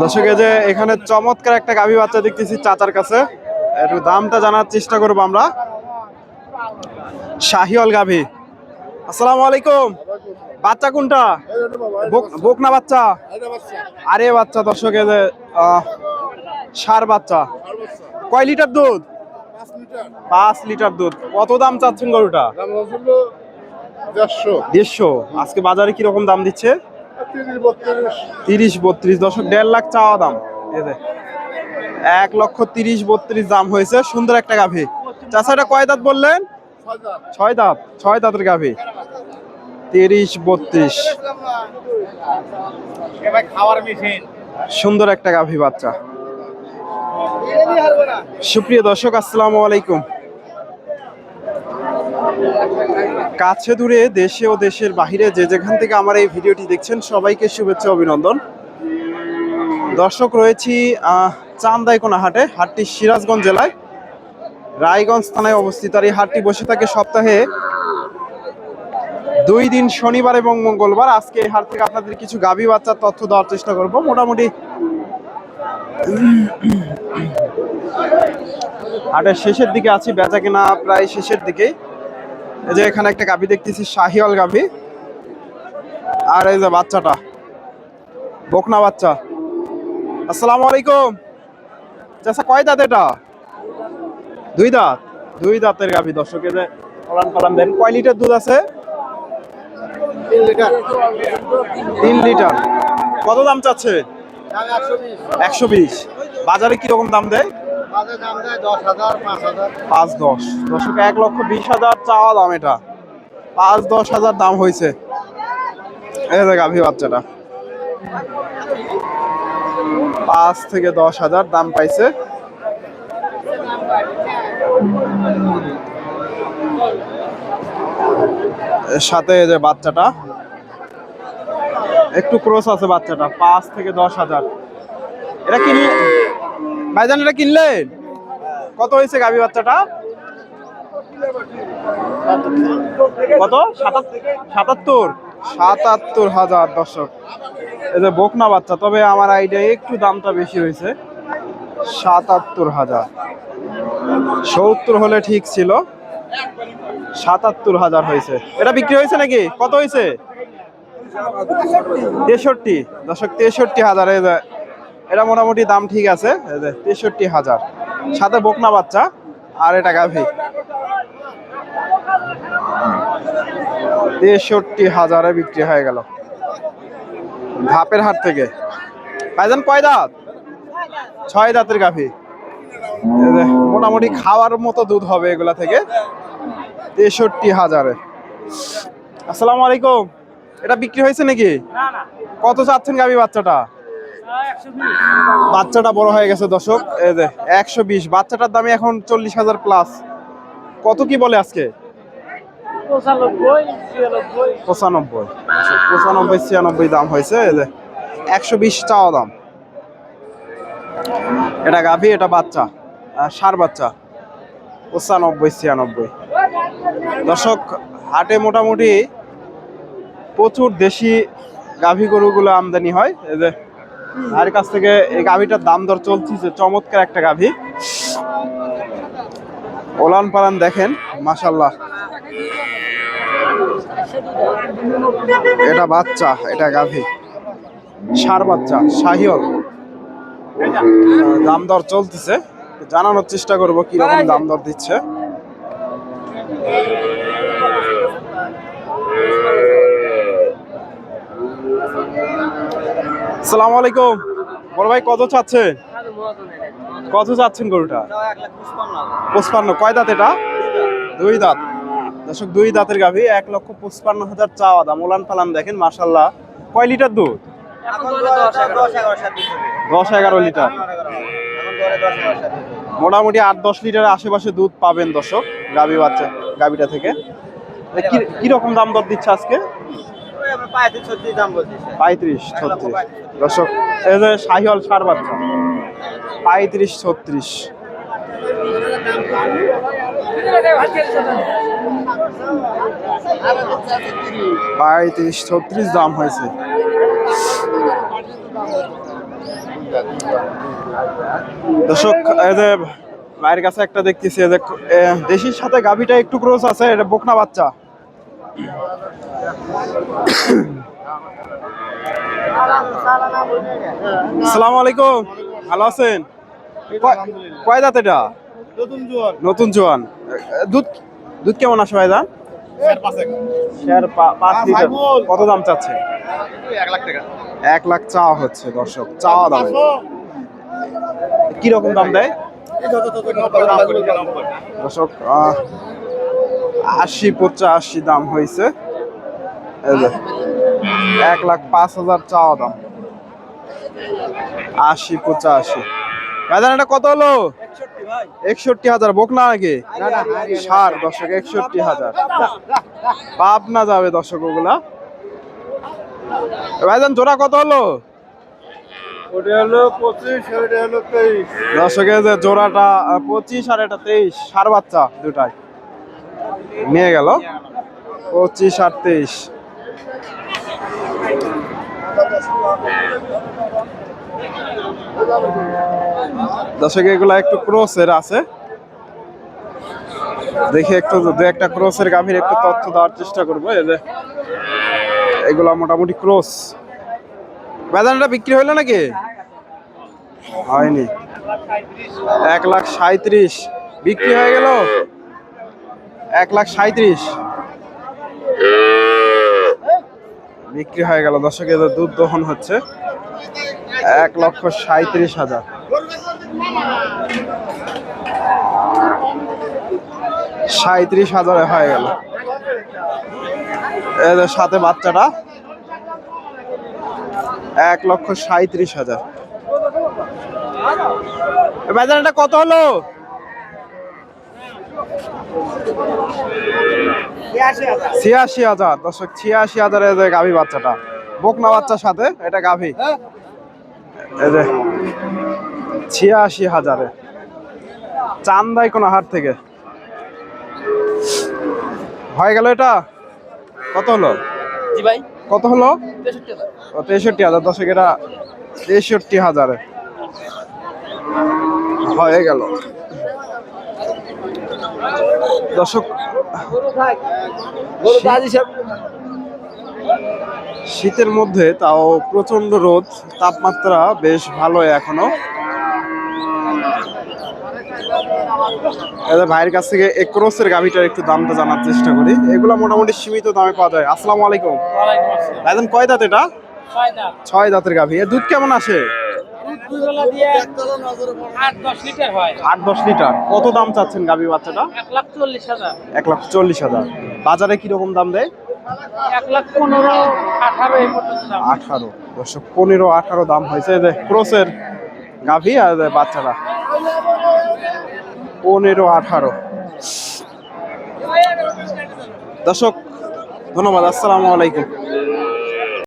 দর্শক যে এখানে চমৎকার একটা গাভী বাচ্চা দেখতেছি চাচার কাছে। একটু দামটা জানার চেষ্টা করব আমরা। শাহিওল গাভী। আসসালামু আলাইকুম। বাচ্চা কোনটা? বক- বকনা বাচ্চা? আরে বাচ্চা দর্শক যে ষাঁড় বাচ্চা। কয় লিটার দুধ? পাঁচ লিটার দুধ। কত দাম চাচ্ছেন গরুটা? দেড়শো। দেড়শো। আজকে বাজারে কীরকম দাম দিচ্ছে? তিরিশ বত্রিশ দশক দেড় লাখ চাওয়া দাম। যে, এক লক্ষ তিরিশ বত্রিশ দাম হয়েছে, সুন্দর একটা গাভী। চাষাটা কয় দাঁত বললেন? ছয় দাঁত, ছয় দাঁতের গাভী। তিরিশ বত্রিশ। সুন্দর একটা গাভী বাচ্চা। সুপ্রিয় দর্শক, আসসালামু আলাইকুম। কাছে দূরে দেশে ও দেশের বাহিরে যে যেখান থেকে আমার এই ভিডিওটি দেখছেন, সবাইকে শুভেচ্ছা, অভিনন্দন। দর্শক রয়েছি চান্দাইকোনা হাটে হাটটি সিরাজগঞ্জ জেলায়। রায়গঞ্জ থানায় অবস্থিত। আর এই হাটটি বসে থাকে সপ্তাহে দুই দিন, শনিবার এবং মঙ্গলবার। আজকে এই হাট থেকে আপনাদের কিছু গাভী বাচ্চার তথ্য দেওয়ার চেষ্টা করব। মোটামুটি হাটের শেষের দিকে আছি, বেচা কেনা প্রায় শেষের দিকে এই যে এখানে একটা গাভী দেখতেছি শাহিওয়াল গাভী। আর এই যে বাচ্চাটা বকনা বাচ্চা। আসসালামু আলাইকুম। চাচা কয় দাঁত এটা? দুই দাঁত। দুই দাঁতের গাভী দর্শক যে ফলান ফলান দেন। কয় লিটার দুধ আছে? তিন লিটার। তিন লিটার। কত দাম চাচ্ছে? একশো বিশ। বাজারে কীরকম দাম দেয়? পাঁচ দশ। দশক এক লক্ষ বিশ হাজার চাওয়া দাম এটা। পাঁচ দশ হাজার দাম হয়েছে। এই যে গাভী বাচ্চাটা। পাঁচ থেকে দশ হাজার দাম পাইছে। সাথে যে বাচ্চাটা। একটু ক্রস আছে বাচ্চাটা, পাঁচ থেকে দশ হাজার। এটা কিনলে ভাইজান, এটা কিনলেন? কত হয়েছে গাভী বাচ্চাটা? কত? সাতাত্তর? সাতাত্তর হাজার দর্শক। এই যে বকনা বাচ্চা, তবে আমার আইডিয়া একটু দামটা বেশি হয়েছে। সাতাত্তর হাজার। সত্তর হলে ঠিক ছিল। সাতাত্তর হাজার হয়েছে। এটা বিক্রি হয়েছে নাকি? কত হয়েছে? তেষট্টি। দর্শক, তেষট্টি হাজার। এটা মোটামুটি দাম ঠিক আছে তেষট্টি হাজার। সাথে বকনা বাচ্চা আর এটা গাভী। তেষট্টি হাজারে বিক্রি হয়ে গেল। ধাপের হাট থেকে। ভাইজান কয় দাঁত? ছয় দাঁতের গাভী। মোটামুটি খাওয়ার মতো দুধ হবে এগুলা থেকে। তেষট্টি হাজারে। আসসালামু আলাইকুম। এটা বিক্রি হয়েছে নাকি? কত চাচ্ছেন গাভী বাচ্চাটা? বাচ্চাটা বড় হয়ে গেছে, দর্শক। এই যে, একশো বিশ। বাচ্চাটার দামে এখন চল্লিশ হাজার প্লাস কত কি বলে আজকে? পঁচানব্বই। পঁচানব্বই, ছিয়ানব্বই দাম হয়েছে, এই যে, একশো বিশ চাওয়া দাম। এটা গাভী, এটা বাচ্চা সার বাচ্চা। পঁচানব্বই, ছিয়ানব্বই। দর্শক, হাটে মোটামুটি প্রচুর দেশি গাভী গরুগুলো আমদানি হয়, এই যে ভাইয়ের কাছ থেকে এই গাভীটার দাম দর চলছে চমৎকার একটা গাভী। ওলান পালান দেখেন মাসাল্লাহ এটা বাচ্চা, এটা গাভী। সার বাচ্চা শাহিওল দাম দর চলতেছে। জানানোর চেষ্টা করব কীরকম দাম দর দিচ্ছে। সালাম আলাইকুম। বড় ভাই, কত চাচ্ছে? কত চাচ্ছেন গরুটা? পঁচপান্ন। কয় দাঁত এটা? দুই দাঁত। দর্শক, দুই দাঁতের গাভী, এক লক্ষ পঁচপান্ন হাজার চাওয়া দাম। ওলান পালান দেখেন মাসাল্লাহ কয় লিটার দুধ? দশ এগারো লিটার। মোটামুটি আট দশ লিটারের আশেপাশে দুধ পাবেন দর্শক, গাভী বাচ্চা, গাভীটা থেকে। কীরকম দাম দর দিচ্ছে আজকে? পঁয়ত্রিশ ছত্রিশ দর্শক এই যে শাহিওয়াল সার বাচ্চা। পঁয়ত্রিশ ছত্রিশ। পঁয়ত্রিশ ছত্রিশ দাম হয়েছে। দর্শক এই যে মায়ের কাছে একটা দেখতেছি দেশির সাথে গাভিটা একটু ক্রস আছে এটা বোকনা বাচ্চা। আসসালামু আলাইকুম। ভালো আছেন? কয়- দাঁত এটা? নতুন জোয়ান। দুধ দুধ কেমন আসে পাঁচ হ্যাঁ। কত দাম চাচ্ছে? এক লাখ টাকা। এক লাখ চাওয়া হচ্ছে দর্শক। চাওয়া দাম। কি রকম দাম দেয়? দর্শক আশি পঁচাশি দাম হয়েছে। এক লাখ পাঁচ হাজার চাওয়া দাম। আশি পঁচাশি। ভাইজান এটা কত হলো? একষট্টি হাজার বোক না নাকি ষাট দর্শক একষট্টি হাজার। পাবনা যাবে দর্শক ওগুলা। ভাইজান জোড়া কত হলো? দর্শকের যে জোড়াটা পঁচিশ আর এটা তেইশ। সার বাচ্চা দুটাই। নিয়ে গেল। পঁচিশ আর তেইশ। দর্শক এগুলা একটু ক্রসের আছে। দেখি একটু দু একটা ক্রসের গাভীর একটু তথ্য দেওয়ার চেষ্টা করব। এগুলা মোটামুটি ক্রস বেদানটা বিক্রি হইল নাকি? হয়নি। এক লাখ সাঁত্রিশ বিক্রি হয়ে গেল? এক লাখ সাঁত্রিশ বিক্রি হয়ে গেল। দর্শকের দুধ দহন হচ্ছে এক লক্ষ সাঁত্রিশ হাজার। সাঁত্রিশ হাজারে হয়ে গেল। এদের সাথে বাচ্চাটা এক লক্ষ সাঁত্রিশ হাজার। বাজারটা কত হলো? ছিয়াশি হাজার দর্শক ছিয়াশি হাজারের যে গাভী বাচ্চাটা বকনা বাচ্চার সাথে এটা গাভী। এই যে ছিয়াশি হাজারে। চান্দাই কোন হাট থেকে। হয়ে গেল এটা? কত হলো? জি ভাই। কত হলো? তেষট্টি হাজার। দশক এটা তেষট্টি হাজারে। হয়ে গেল। দর্শক শীতের মধ্যে তাও প্রচণ্ড রোদ তাপমাত্রা বেশ ভালোই এখনও। ভাইয়ের কাছ থেকে একরোসের গাভিটার একটু দামটা জানার চেষ্টা করি। এগুলো মোটামুটি সীমিত দামে পাওয়া যায়। আসসালামু আলাইকুম। ভাইজান কয় দাঁত এটা? ছয় দাঁতের গাভি। এর দুধ কেমন আসে? আট দশ লিটার হয়। আট দশ লিটার। কত দাম চাচ্ছেন গাভি বাচ্চাটা? এক লাখ চল্লিশ হাজার। এক লাখ চল্লিশ হাজার। বাজারে কীরকম দাম দেয়? এক লাখ পনেরো আঠারো দশক পনেরো আঠারো দাম হয়েছে যে ক্রোসের গাভি আর বাচ্চাটা। পনেরো আঠারো। দর্শক ধন্যবাদ। আসসালামু আলাইকুম।